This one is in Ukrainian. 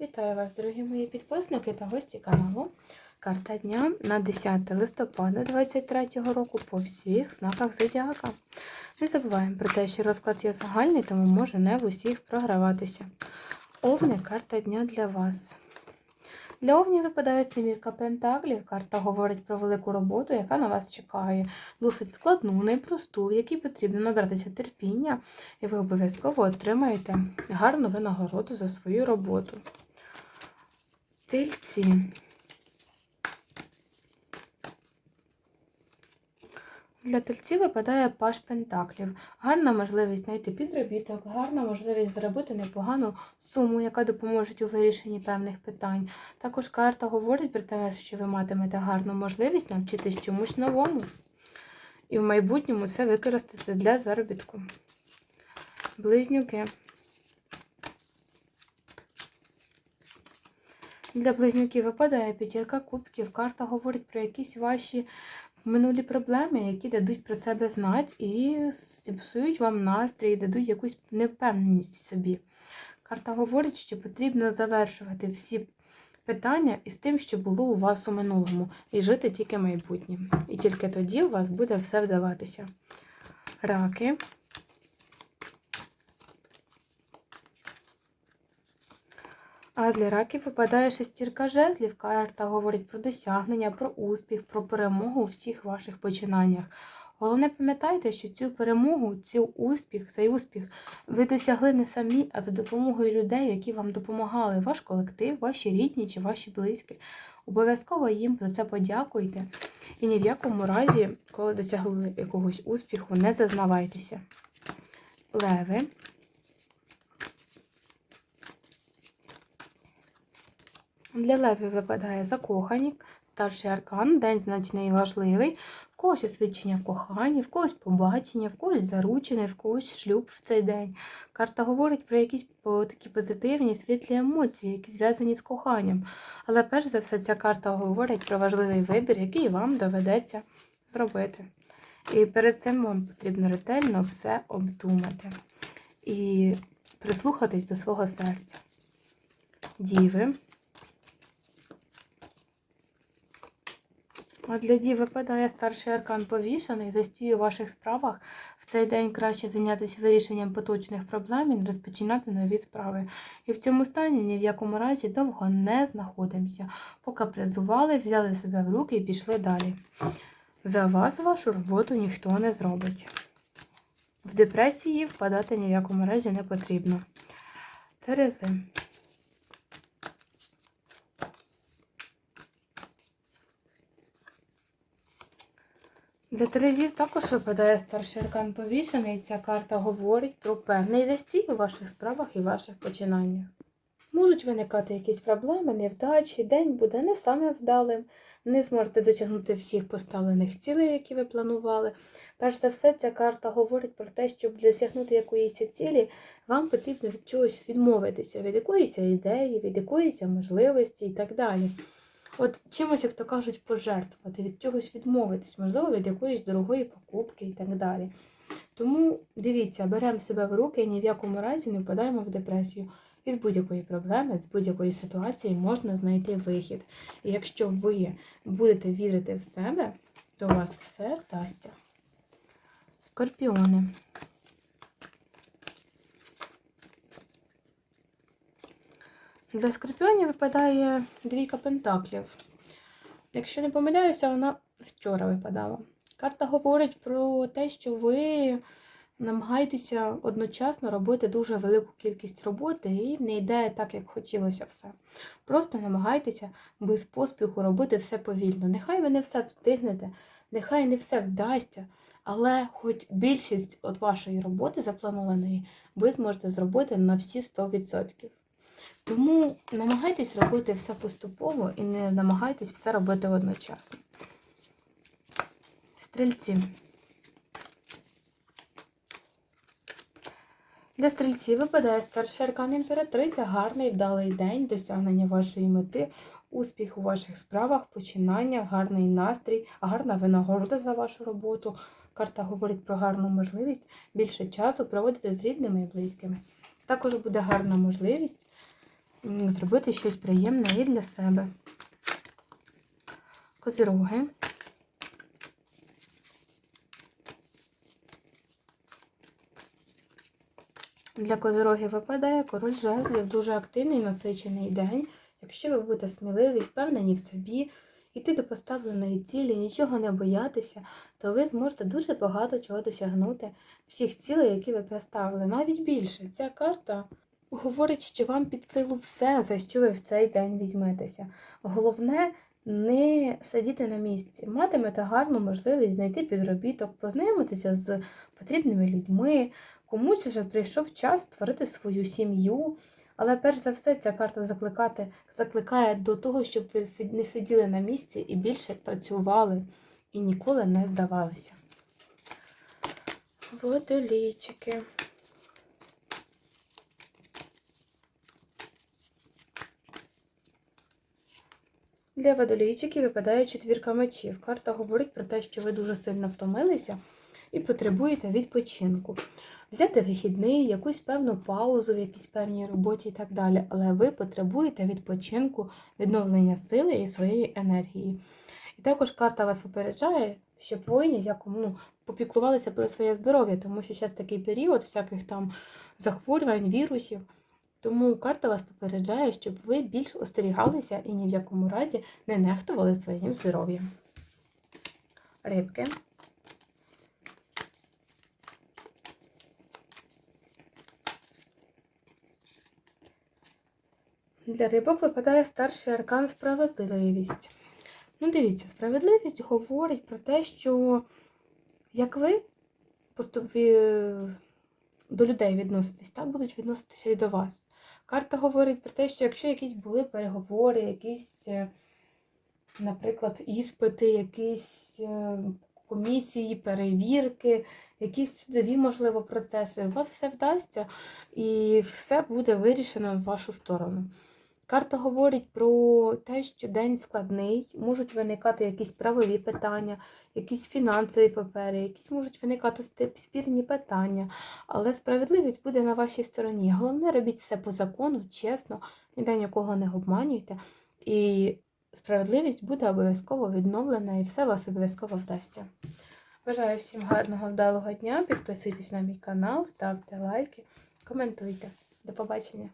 Вітаю вас, дорогі мої підписники та гості каналу. Карта дня на 10 листопада 2023 року по всіх знаках зодіака. Не забуваємо про те, що розклад є загальний, тому може не в усіх програватися. Овни карта дня для вас. Для овнів випадає семірка пентаклів. Карта говорить про велику роботу, яка на вас чекає. Досить складну, непросту, в якій потрібно набратися терпіння, і ви обов'язково отримаєте гарну винагороду за свою роботу. Тельці. Для тельців випадає паш пентаклів. Гарна можливість знайти підробіток, гарна можливість заробити непогану суму, яка допоможе у вирішенні певних питань. Також карта говорить про те, що ви матимете гарну можливість навчитись чомусь новому. І в майбутньому це використати для заробітку. Близнюки. Для близнюків випадає п'ятірка кубків. Карта говорить про якісь ваші минулі проблеми, які дадуть про себе знати і зіпсують вам настрій, дадуть якусь невпевненість в собі. Карта говорить, що потрібно завершувати всі питання із тим, що було у вас у минулому, і жити тільки майбутнім. І тільки тоді у вас буде все вдаватися. Раки. А для раків випадає шестірка жезлів. Карта говорить про досягнення, про успіх, про перемогу у всіх ваших починаннях. Головне, пам'ятайте, що цю перемогу, цю успіх, цей успіх ви досягли не самі, а за допомогою людей, які вам допомагали, ваш колектив, ваші рідні чи ваші близькі. Обов'язково їм за це подякуйте. І ні в якому разі, коли досягли якогось успіху, не зазнавайтеся. Леви. Для левів випадає закоханік, старший аркан, день значний і важливий. В когось освідчення в коханні, в когось побачення, в когось заручене, в когось шлюб в цей день. Карта говорить про якісь такі позитивні, світлі емоції, які зв'язані з коханням. Але перш за все, ця карта говорить про важливий вибір, який вам доведеться зробити. І перед цим вам потрібно ретельно все обдумати і прислухатись до свого серця. Діви. А для дів випадає старший аркан повішаний, застій у ваших справах. В цей день краще зайнятися вирішенням поточних проблем і розпочинати нові справи. І в цьому стані ні в якому разі довго не знаходимося. Покапризували, взяли себе в руки і пішли далі. За вас вашу роботу ніхто не зробить. В депресії впадати ні в якому разі не потрібно. Терези. Для Терезів також випадає старший аркан повішений. і Ця карта говорить про певний застій у ваших справах і ваших починаннях. Можуть виникати якісь проблеми, невдачі, день буде не саме вдалим, не зможете досягнути всіх поставлених цілей, які ви планували. Перш за все, ця карта говорить про те, щоб досягнути якоїсь цілі, вам потрібно від чогось відмовитися, від якоїсь ідеї, від якоїсь можливості і так далі. От чимось, як то кажуть, пожертвувати, від чогось відмовитись, можливо, від якоїсь дорогої покупки і так далі. Тому дивіться, беремо себе в руки і ні в якому разі не впадаємо в депресію. І з будь-якої проблеми, з будь-якої ситуації можна знайти вихід. І якщо ви будете вірити в себе, то у вас все вдасться. Скорпіони. Для скорпіонів випадає двійка пентаклів. Якщо не помиляюся, вона вчора випадала. Карта говорить про те, що ви намагаєтеся одночасно робити дуже велику кількість роботи і не йде так, як хотілося все. Просто намагайтеся без поспіху робити все повільно. Нехай ви не все встигнете, нехай не все вдасться, але хоч більшість от вашої роботи запланованої ви зможете зробити на всі 100%. Тому намагайтесь робити все поступово і не намагайтесь все робити одночасно. Стрільці. Для стрільців випадає старший аркан імператриця, гарний вдалий день, досягнення вашої мети, успіх у ваших справах, починання, гарний настрій, гарна винагорода за вашу роботу. Карта говорить про гарну можливість більше часу проводити з рідними і близькими. Також буде гарна можливість зробити щось приємне і для себе. Козироги. Для козирогів випадає король жезлів, дуже активний насичений день. Якщо ви будете сміливі, впевнені в собі, йти до поставленої цілі, нічого не боятися, то ви зможете дуже багато чого досягнути, всіх цілей, які ви поставили. Навіть більше. Ця карта говорить, що вам під силу все, за що ви в цей день візьметеся. Головне не сидіти на місці, матимете гарну можливість знайти підробіток, познайомитися з потрібними людьми. Комусь вже прийшов час створити свою сім'ю. Але перш за все ця карта закликати, закликає до того, щоб ви не сиділи на місці і більше працювали і ніколи не здавалися. Водолійчики. Для водолійчиків випадає четвірка мечів. Карта говорить про те, що ви дуже сильно втомилися і потребуєте відпочинку. Взяти вихідний, якусь певну паузу в якійсь певній роботі і так далі. Але ви потребуєте відпочинку, відновлення сили і своєї енергії. І також карта вас попереджає, щоб воїні якому ну, попіклувалися про своє здоров'я, тому що зараз такий період всяких там захворювань, вірусів. Тому карта вас попереджає, щоб ви більш остерігалися і ні в якому разі не нехтували своїм здоров'ям. Рибки. Для рибок випадає старший аркан справедливість. Ну, дивіться, справедливість говорить про те, що як ви до людей відноситесь, так будуть відноситися і до вас. Карта говорить про те, що якщо якісь були переговори, якісь, е, наприклад, іспити, якісь е, комісії, перевірки, якісь судові, можливо, процеси, у вас все вдасться і все буде вирішено в вашу сторону. Карта говорить про те, що день складний, можуть виникати якісь правові питання, якісь фінансові папери, якісь можуть виникати спірні питання, але справедливість буде на вашій стороні. Головне, робіть все по закону, чесно, ніде нікого не обманюйте. І справедливість буде обов'язково відновлена і все вас обов'язково вдасться. Бажаю всім гарного вдалого дня. Підписуйтесь на мій канал, ставте лайки, коментуйте. До побачення!